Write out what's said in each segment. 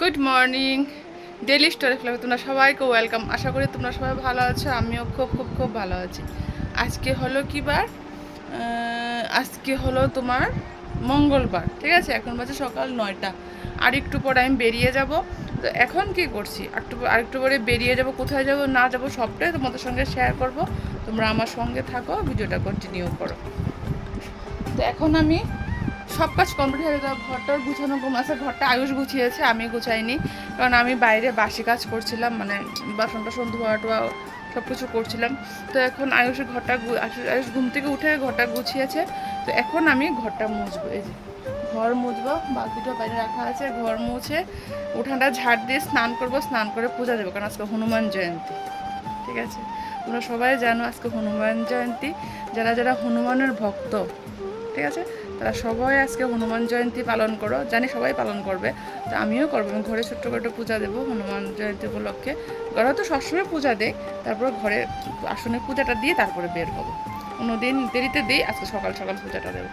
Good morning daily story ফ্লাগে তোমরা সবাইকে ওয়েলকাম আশা করি তোমরা সবাই ভালো আছো, আমিও খুব খুব খুব ভালো আছি। আজকে হলো কি বার? আজকে হলো তোমার মঙ্গলবার, ঠিক আছে? এখন বাজে সকাল নয়টা। আর একটু পরে আমি বেরিয়ে যাব। তো এখন কি করছি? একটু আরেকটু পরে বেরিয়ে যাব, কোথায় যাব, না যাব, সবটাই তোমাদের সঙ্গে শেয়ার করব। তোমরা আমার সঙ্গে থাকো, ভিডিওটা কন্টিনিউ করো। তো এখন আমি সব কাজ কমপ্লিট হয়ে গেল ঘরটার গুছানো কম আছে, ঘরটা আয়ুষ গুছিয়েছে, আমি গুছাইনি। কারণ আমি বাইরে বাসি কাজ করছিলাম মানে বাসন টাসন ধোয়া টোয়া সব কিছু করছিলাম। তো এখন আয়ুষের ঘরটা আয়ুষ- ঘুম থেকে উঠে ঘরটা গুছিয়েছে। তো এখন আমি ঘরটা মুছবো, এই যে। ঘর মুছবো বালতিটা বাইরে রাখা আছে, ঘর মুছে উঠানটা ঝাড় দিয়ে স্নান করব, স্নান করে পূজা দেবো, কারণ আজকে হনুমান জয়ন্তী। ঠিক আছে? তোমরা সবাই জানো আজকে হনুমান জয়ন্তী। যারা যারা হনুমানের ভক্ত ঠিক আছে? তারা সবাই আজকে হনুমান জয়ন্তী পালন করো। জানি সবাই পালন করবে। তো আমিও করব। আমি ঘরে ছোট্ট করে পূজা দেবো হনুমান জয়ন্তী উপলক্ষে। ঘরে তো সবসময় পূজা দেয় তারপর ঘরে আসনে পূজাটা দিয়ে তারপরে বের হব। অন্যদিন দেরিতে দিই, আজকে সকাল সকাল পূজাটা দেবো।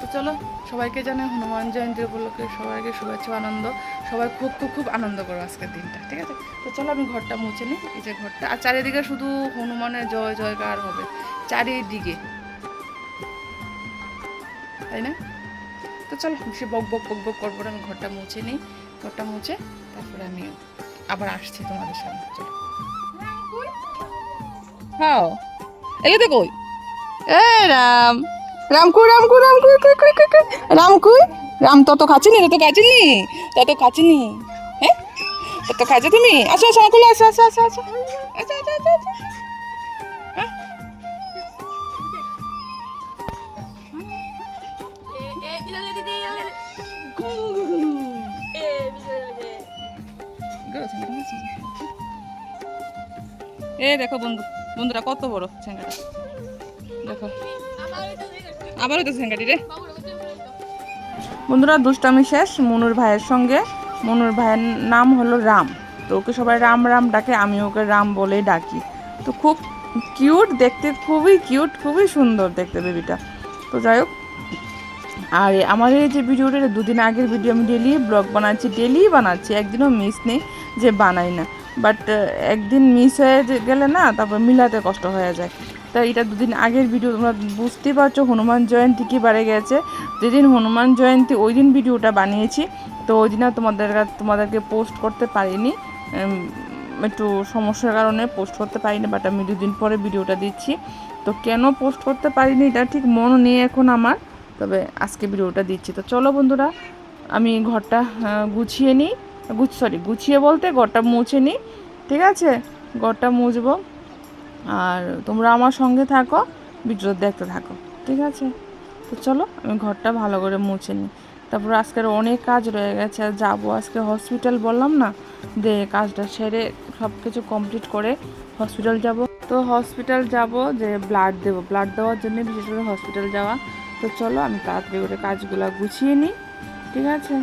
তো চলো, সবাইকে জানে হনুমান জয়ন্তী উপলক্ষে সবাইকে শুভেচ্ছা আনন্দ। সবাই খুব খুব খুব আনন্দ করো আজকের দিনটা, ঠিক আছে? তো চলো আমি ঘরটা মুছে নিই। এই যে ঘরটা। আর চারিদিকে শুধু হনুমানের জয়, জয়কার হবে। চারিদিকে। তাই না? তো চলো সে বক বক বক বক করব আমি ঘরটা মুছে নিই। ঘরটা মুছে তারপরে আমি আবার আসছি তোমাদের সামনে। চলো। হ্যাঁ। এলে কই? এ, রাম। রামকু রামকু রাম কই, রাম তত খাচ্ছি নি? তত খাচ্ছি নি? তত খাচ্ছি নি? হ্যাঁ? তত খাচ্ছো তুমি? আসো আসো আমার কোলে আসো আসো আসো। আসো আচ্ছা আচ্ছা এ দেখো বন্ধু বন্ধুরা কত বড় ছেঙ্গাটা দেখো আবারও তো ছেঙ্গাটি রে বন্ধুরা দুষ্টামি শেষ মনুর ভাইয়ের সঙ্গে মনুর ভাইয়ের নাম হলো রাম তো ওকে সবাই রাম রাম ডাকে আমি ওকে রাম বলেই ডাকি তো খুব কিউট দেখতে খুবই কিউট খুবই সুন্দর দেখতে বেবিটা তো যাই হোক আর আমাদের এই যে ভিডিওটা দুদিন আগের ভিডিও, আমি ডেলি ব্লগ বানাচ্ছি, ডেলি বানাচ্ছি, একদিনও মিস নেই যে বানাই না। বাট একদিন মিস হয়ে গেলে না, তারপর মিলাতে কষ্ট হয়ে যায়। তা এটা দুদিন আগের ভিডিও, তোমরা বুঝতেই পারছ, হনুমান জয়ন্তী কি বাড়ে গেছে। যেদিন হনুমান জয়ন্তী, ওই দিন ভিডিওটা বানিয়েছি। তো ওই দিন আর তোমাদের তোমাদেরকে পোস্ট করতে পারিনি। একটু সমস্যার কারণে পোস্ট করতে পারিনি বাট আমি দুদিন পরে ভিডিওটা দিচ্ছি। তো কেন পোস্ট করতে পারিনি, এটা ঠিক মনে নেই এখন আমার। তবে আজকে ভিডিওটা দিচ্ছি। তো চলো বন্ধুরা, আমি ঘরটা গুছিয়ে নিই। গুছ সরি গুছিয়ে বলতে ঘরটা মুছে নিই, ঠিক আছে? ঘরটা মুছবো। আর তোমরা আমার সঙ্গে থাকো ভিডিও দেখতে থাকো, ঠিক আছে? তো চলো, আমি ঘরটা ভালো করে মুছে নিই। তারপর আজকের অনেক কাজ রয়ে গেছে, আর যাব আজকে হসপিটাল বললাম না? যে কাজটা সেরে সব কিছু কমপ্লিট করে হসপিটাল যাব। তো হসপিটাল যাব যে ব্লাড দেবো। ব্লাড দেওয়ার জন্য বিশেষ করে হসপিটাল যাওয়া। তো চলো আমি তাড়াতাড়ি করে কাজগুলো গুছিয়ে নিই ঠিক আছে?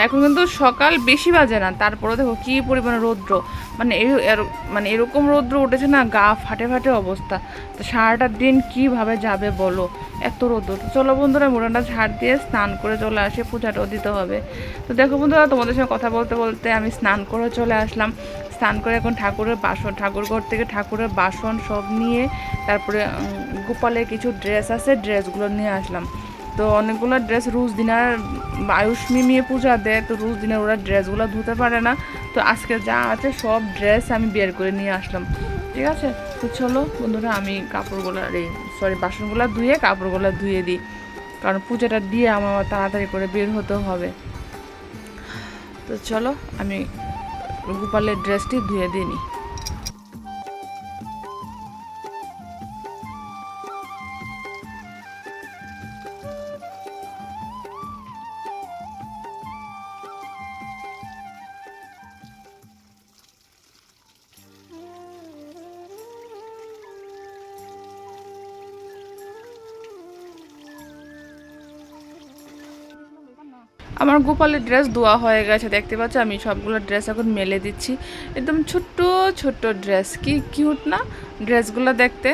এখন কিন্তু সকাল বেশি বাজে না। তারপরে দেখো কি পরিমাণে রৌদ্র। মানে এর- মানে এরকম রৌদ্র উঠেছে না, গা ফাটে ফাটে অবস্থা। তো সারাটা দিন কীভাবে যাবে বলো? এত রৌদ্র। তো চলো বন্ধুরা মোড়াটা ঝাড় দিয়ে স্নান করে চলে আসে, পূজাটাও দিতে হবে। তো দেখো বন্ধুরা, তোমাদের সঙ্গে কথা বলতে বলতে আমি স্নান করে চলে আসলাম। স্নান করে এখন ঠাকুরের বাসন, ঠাকুর ঘর থেকে ঠাকুরের বাসন সব নিয়ে, তারপরে গোপালের কিছু ড্রেস আছে ড্রেসগুলো নিয়ে আসলাম। তো অনেকগুলো ড্রেস রোজ দিনার আয়ুষ মিমিয়ে পূজা দেয়, তো রোজ দিনের ওরা ড্রেসগুলো ধুতে পারে না। তো আজকে যা আছে সব ড্রেস আমি বের করে নিয়ে আসলাম। ঠিক আছে? তো চলো বন্ধুরা, আমি কাপড়গুলো এই সরি বাসনগুলো ধুয়ে কাপড়গুলো ধুয়ে দিই। কারণ পূজাটা দিয়ে আমার তাড়াতাড়ি করে বের হতে হবে। তো চলো, আমি গোপালের ড্রেসটি ধুয়ে দিই আমার গোপালের ড্রেস ধোয়া হয়ে গেছে, দেখতে পাচ্ছ? আমি সবগুলো ড্রেস এখন মেলে দিচ্ছি। একদম ছোট্ট ছোট্ট ড্রেস কি কিউট না? ড্রেসগুলো দেখতে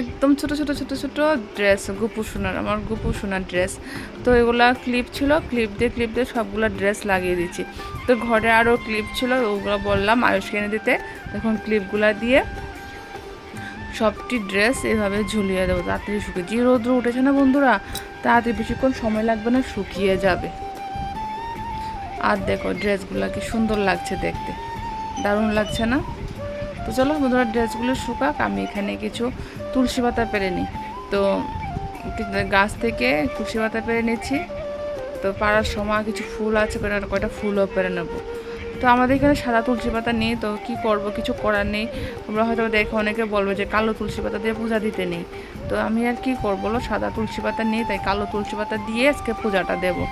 একদম ছোট ছোট ছোট ছোট ড্রেস গুপু সোনার, আমার গুপু সোনার ড্রেস তো এগুলো ক্লিপ ছিল ক্লিপ দিয়ে ক্লিপ দিয়ে সবগুলো ড্রেস লাগিয়ে দিচ্ছি। তো ঘরে আরও ক্লিপ ছিল, ওগুলো বললাম আয়ুষ এনে দিতে। এখন ক্লিপগুলো দিয়ে সবটি ড্রেস এভাবে ঝুলিয়ে দেবো। তাড়াতাড়ি শুকিয়ে যে রোদ্র উঠেছে না বন্ধুরা? তাড়াতাড়ি বেশিক্ষণ সময় লাগবে না, শুকিয়ে যাবে। আর দেখো ড্রেসগুলো কি সুন্দর লাগছে দেখতে। দারুণ লাগছে না? তো চলো বন্ধুরা, ড্রেসগুলো শুকাক, আমি এখানে কিছু তুলসী পাতা পেরে নিই। তো গাছ থেকে তুলসী পাতা পেরে নিচ্ছি। তো পাড়ার সময় কিছু ফুল আছে, কয়টা কয়টা ফুলও পেরে নেব। তো আমাদের এখানে সাদা তুলসী পাতা নেই, তো কি করব, কিছু করার নেই। তোমরা হয়তো দেখে অনেকে বলবে যে কালো তুলসী পাতা দিয়ে পূজা দিতে নেই। তো আমি আর কি করব সাদা তুলসী পাতা নেই, তাই কালো তুলসী পাতা দিয়ে আজকে পূজাটা দেবো।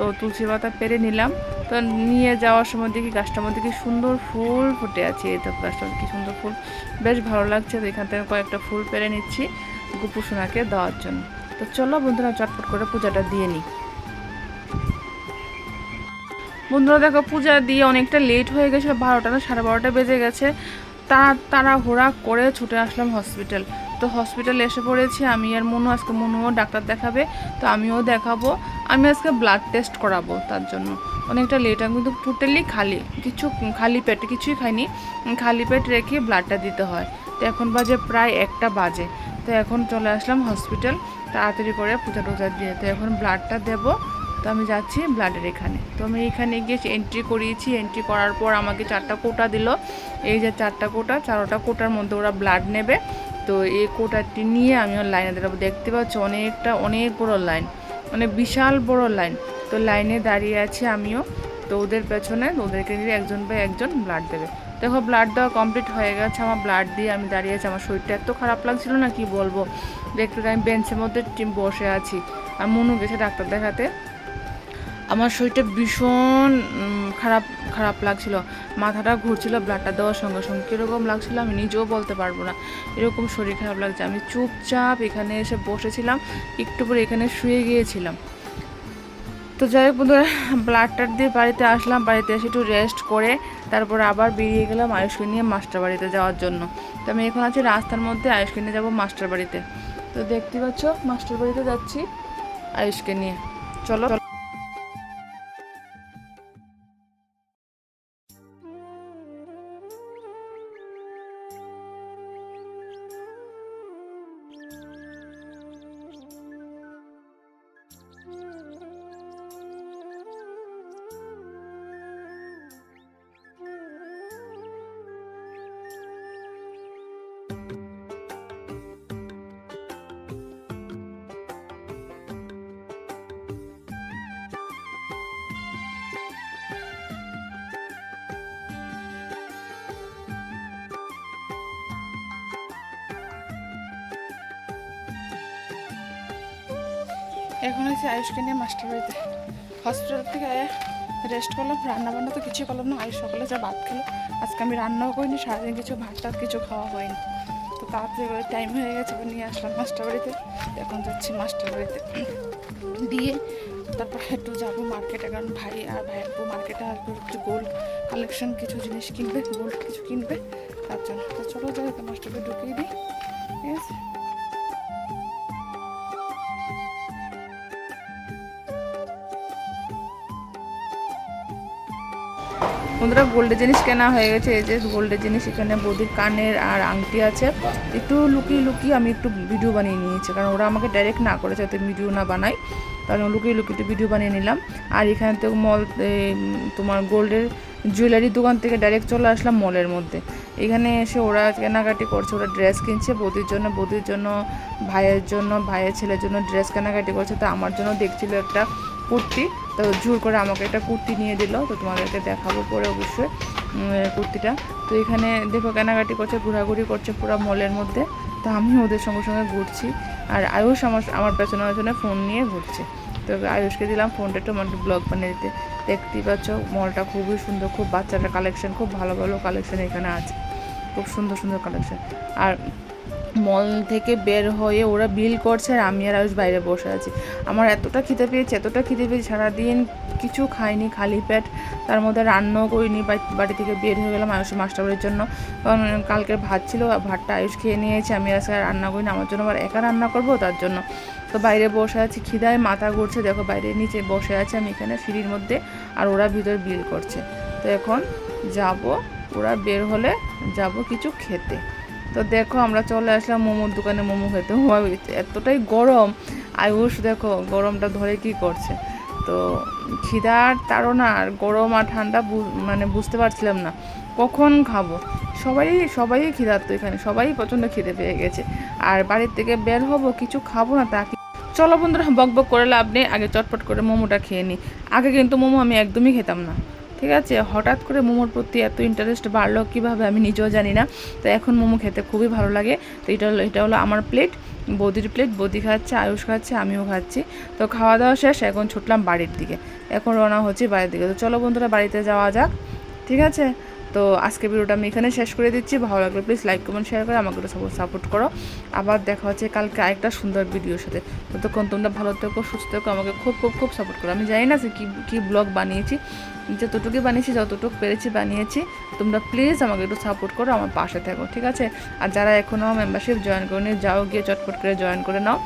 তো তুলসী পাতা পেরে নিলাম। তো নিয়ে যাওয়ার সময় দেখি গাছটার মধ্যে কি সুন্দর ফুল ফুটে আছে। এই তো গাছটার কি সুন্দর ফুল। বেশ ভালো লাগছে তো এখান থেকে কয়েকটা ফুল পেরে নিচ্ছি গুপু সোনাকে দেওয়ার জন্য। তো চলো বন্ধুরা চটপট করে পূজাটা দিয়ে নিই। বন্ধুরা দেখো পূজা দিয়ে অনেকটা লেট হয়ে গেছে, বারোটা না সাড়ে বারোটা বেজে গেছে। তা ঘোরা করে ছুটে আসলাম হসপিটাল তো হসপিটালে এসে পড়েছি। আমি আর মনু, আজকে মনুও ডাক্তার দেখাবে, তো আমিও দেখাবো। আমি আজকে ব্লাড টেস্ট করাবো তার জন্য। অনেকটা লেট আমি কিন্তু টোটালি খালি, কিছু খালি পেটে কিছুই খাইনি। খালি পেট রেখে ব্লাডটা দিতে হয়। তো এখন বাজে প্রায় একটা বাজে। তো এখন চলে আসলাম হসপিটাল তাড়াতাড়ি করে পূজা টুজা দিয়ে। তো এখন ব্লাডটা দেবো। তো আমি যাচ্ছি ব্লাডের এখানে। তো আমি এখানে গিয়ে এন্ট্রি করিয়েছি। এন্ট্রি করার পর আমাকে চারটা কোটা দিল। এই যে চারটা কোটা, চারোটা কোটার মধ্যে ওরা ব্লাড নেবে। তো এই কোটাটি নিয়ে আমি ওর লাইনে দাঁড়াবো। দেখতে পাচ্ছি অনেকটা, অনেক বড় লাইন মানে বিশাল বড় লাইন। তো লাইনে দাঁড়িয়ে আছি আমিও। তো ওদের পেছনে ওদেরকে দিয়ে একজন বাই একজন ব্লাড দেবে। দেখো ব্লাড দেওয়া কমপ্লিট হয়ে গেছে, আমার ব্লাড দিয়ে আমি দাঁড়িয়ে আছি। আমার শরীরটা এত খারাপ লাগছিল না, কি বলব? দেখতে আমি বেঞ্চের মধ্যে টিম বসে আছি। আর মনু গেছে ডাক্তার দেখাতে আমার শরীরটা ভীষণ খারাপ খারাপ লাগছিল। মাথাটা ঘুরছিল ব্লাডটা দেওয়ার সঙ্গে সঙ্গে। কীরকম লাগছিল আমি নিজেও বলতে পারব না। এরকম শরীর খারাপ লাগছে। আমি চুপচাপ এখানে এসে বসেছিলাম, একটু পরে এখানে শুয়ে গিয়েছিলাম। তো যাই হোক বন্ধুরা ব্লাডটার দিয়ে বাড়িতে আসলাম। বাড়িতে এসে একটু রেস্ট করে, তারপর আবার বেরিয়ে গেলাম আয়ুষকে নিয়ে মাস্টার বাড়িতে যাওয়ার জন্য। তো আমি এখন আছি রাস্তার মধ্যে আয়ুষকে নিয়ে যাব মাস্টার বাড়িতে। তো দেখতে পাচ্ছ মাস্টার বাড়িতে যাচ্ছি আয়ুষকে নিয়ে। চলো। এখন হচ্ছে আয়ুষকে নিয়ে মাস্টার বাড়িতে। হসপিটাল থেকে রেস্ট করলাম রান্না বান্না তো কিছুই করলাম না, আয়ুষ সকালে যা ভাত খেলো। আজকে আমি রান্নাও করিনি, সারাদিন কিছু ভাত টাত, কিছু খাওয়া হয়নি। তো তাড়াতাড়ি টাইম হয়ে গেছে নিয়ে আসলাম মাস্টার বাড়িতে। এখন যাচ্ছি মাস্টার বাড়িতে। দিয়ে তারপর একটু যাব মার্কেটে কারণ ভাই আর ভাই একটু মার্কেটে আসবে একটু গোল্ড কালেকশন কিছু জিনিস কিনবে গোল্ড কিছু কিনবে, তার জন্য। তো চলো তো মাস্টারকে ঢুকিয়ে দিই। ঠিক আছে? বন্ধুরা গোল্ডের জিনিস কেনা হয়ে গেছে, এই যে গোল্ডের জিনিস এখানে বৌদির কানের আর আংটি আছে। একটু লুকিয়ে লুকিয়ে আমি একটু ভিডিও বানিয়ে নিয়েছি, কারণ ওরা আমাকে ডাইরেক্ট না করেছে যাতে ভিডিও না বানাই তাহলে লুকিয়ে লুকিয়ে একটু ভিডিও বানিয়ে নিলাম। আর এখানে তো মল তোমার গোল্ডের জুয়েলারির দোকান থেকে ডাইরেক্ট চলে আসলাম মলের মধ্যে। এখানে এসে ওরা কেনাকাটি করছে, ওরা ড্রেস কিনছে, বৌদির জন্য বৌদির জন্য, ভাইয়ের জন্য, ভাইয়ের ছেলের জন্য ড্রেস কেনাকাটি করছে। তো আমার জন্য দেখছিল একটা কুর্তি। তো জোর করে আমাকে একটা কুর্তি নিয়ে দিল, তো তোমাদেরকে দেখাবো পরে অবশ্যই কুর্তিটা। তো এখানে দেখো কেনাকাটি করছে, ঘোরাঘুরি করছে পুরো মলের মধ্যে, তো আমি ওদের সঙ্গে সঙ্গে ঘুরছি। আর আয়ুষ আমার আমার পেছনে পেছনে ফোন নিয়ে ঘুরছে। তো আয়ুষকে দিলাম ফোনটা একটু আমার ব্লগ বানিয়ে দিতে। দেখতেই পাচ্ছ, মলটা খুবই সুন্দর, খুব বাচ্চাদের কালেকশন খুব ভালো ভালো কালেকশন এখানে আছে। খুব সুন্দর সুন্দর কালেকশন আর মল থেকে বের হয়ে ওরা বিল করছে আর আমি আর আয়ুষ বাইরে বসে আছি। আমার এতটা খিদে পেয়েছে, এতটা খিদে পেয়েছে, সারাদিন কিছু খাইনি, খালি পেট। তার মধ্যে রান্নাও করিনি বাড়ি- থেকে বের হয়ে গেলাম আয়ুষ মাস্টারবাড়ির জন্য। কারণ কালকের ভাত ছিল, ভাতটা আয়ুষ খেয়ে নিয়েছে, আমি আজকে রান্না করিনি, আমার জন্য আবার একা রান্না করব তার জন্য। তো বাইরে বসে আছি, খিদায় মাথা ঘুরছে, দেখো বাইরে নিচে বসে আছে আমি এখানে সিঁড়ির মধ্যে আর ওরা ভিতর বিল করছে। তো এখন যাব, ওরা বের হলে যাব কিছু খেতে। তো দেখো, আমরা চলে আসলাম মোমোর দোকানে মোমো খেতে। এতটাই গরম। আয়ুষ দেখো, গরমটা ধরে কি করছে? তো খিদার তাড়না, আর গরম আর ঠান্ডা মানে বুঝতে পারছিলাম না। কখন খাব? সবাই সবাই খিদার্ত এখানে। সবাই প্রচণ্ড খিদে পেয়ে গেছে। আর বাড়ির থেকে বের হব, কিছু খাব না, তা চলো বন্ধুরা, বক বক করে লাভ নেই। আগে চটপট করে মোমোটা খেয়ে নিই। আগে কিন্তু মোমো আমি একদমই খেতাম না। ঠিক আছে? হঠাৎ করে মোমোর প্রতি এত ইন্টারেস্ট বাড়লো কীভাবে আমি নিজেও জানি না। তো এখন মোমো খেতে খুবই ভালো লাগে। তো এটা হলো এটা হলো আমার প্লেট বৌদির প্লেট বৌদি খাচ্ছে, আয়ুষ খাচ্ছে, আমিও খাচ্ছি। তো খাওয়া দাওয়া শেষ, এখন ছুটলাম বাড়ির দিকে। এখন রওনা হচ্ছে বাড়ির দিকে। তো চলো বন্ধুরা, বাড়িতে যাওয়া যাক। ঠিক আছে? তো আজকে ভিডিওটা আমি এখানে শেষ করে দিচ্ছি। ভালো লাগলে প্লিজ লাইক কমেন্ট শেয়ার করে আমাকে একটু সাপোর্ট করো। আবার দেখা হচ্ছে কালকে আরেকটা সুন্দর ভিডিওর সাথে। ততক্ষণ তোমরা ভালো থেকো, সুস্থ থেকো, আমাকে খুব খুব খুব সাপোর্ট করো। আমি জানি না যে কী কী ব্লগ বানিয়েছি। যতটুকু বানিয়েছি, যতটুকু পেরেছি বানিয়েছি। তোমরা প্লিজ আমাকে একটু সাপোর্ট করো, আমার পাশে থাকো, ঠিক আছে? আর যারা এখনও মেম্বারশিপ জয়েন করে যাও গিয়ে চটপট করে জয়েন করে নাও।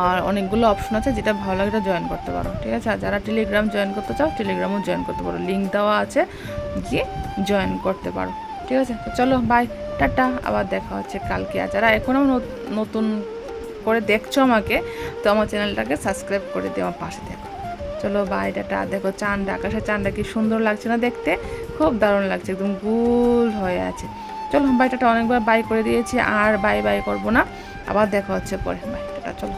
আর অনেকগুলো অপশন আছে, যেটা ভালো লাগে জয়েন করতে পারো, ঠিক আছে? আর যারা টেলিগ্রাম জয়েন করতে চাও টেলিগ্রামও জয়েন করতে পারো। লিঙ্ক দেওয়া আছে, গিয়ে জয়েন করতে পারো, ঠিক আছে? তো চলো বাই টাটা, আবার দেখা হচ্ছে কালকে। আর যারা এখনও নতুন করে দেখছ আমাকে, তো আমার চ্যানেলটাকে সাবস্ক্রাইব করে দিয়ে আমার পাশে দেখো চলো বাই টাটা দেখো চাঁদ আকাশের চাঁদটা কি সুন্দর লাগছে না দেখতে? খুব দারুণ লাগছে, একদম গুল হয়ে আছে। চলো বাইটাটা অনেকবার বাই করে দিয়েছি, আর বাই বাই করব না। আবার দেখা হচ্ছে পরে, বাই চলো।